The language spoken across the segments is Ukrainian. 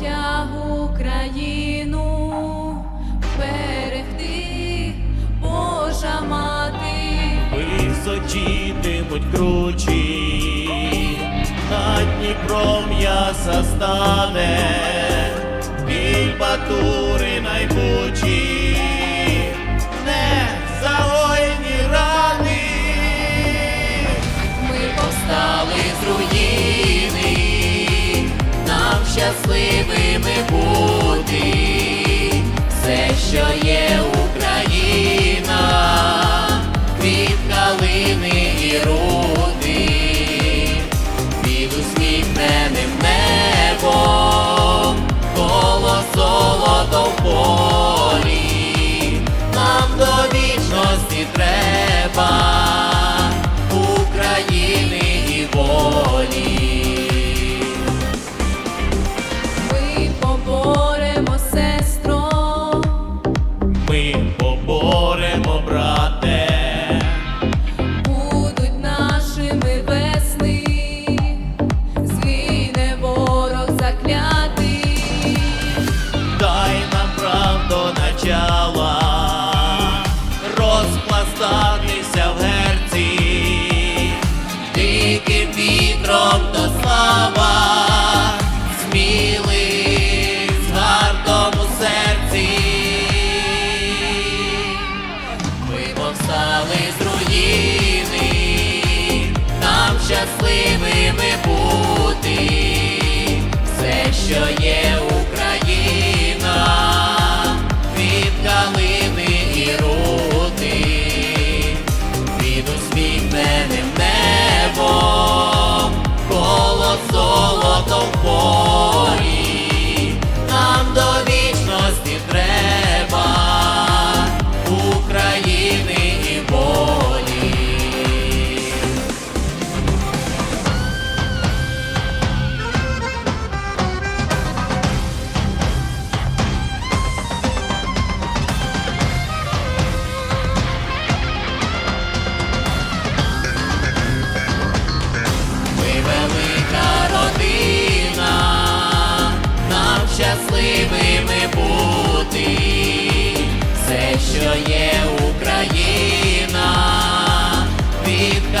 дай Україну. Берегти, Божа мати. Височітимуть кручі, над Дніпром м'яса стане, біль батури найбучі, щасливими бути, все, що є Україна, від калини і руди, під усміхненим небом, коло золото в полі, нам до вічності треба. we щасливими бути,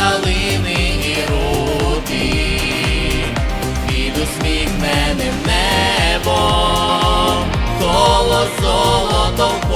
ялини і руки, під усміхненим небом, коло золотом.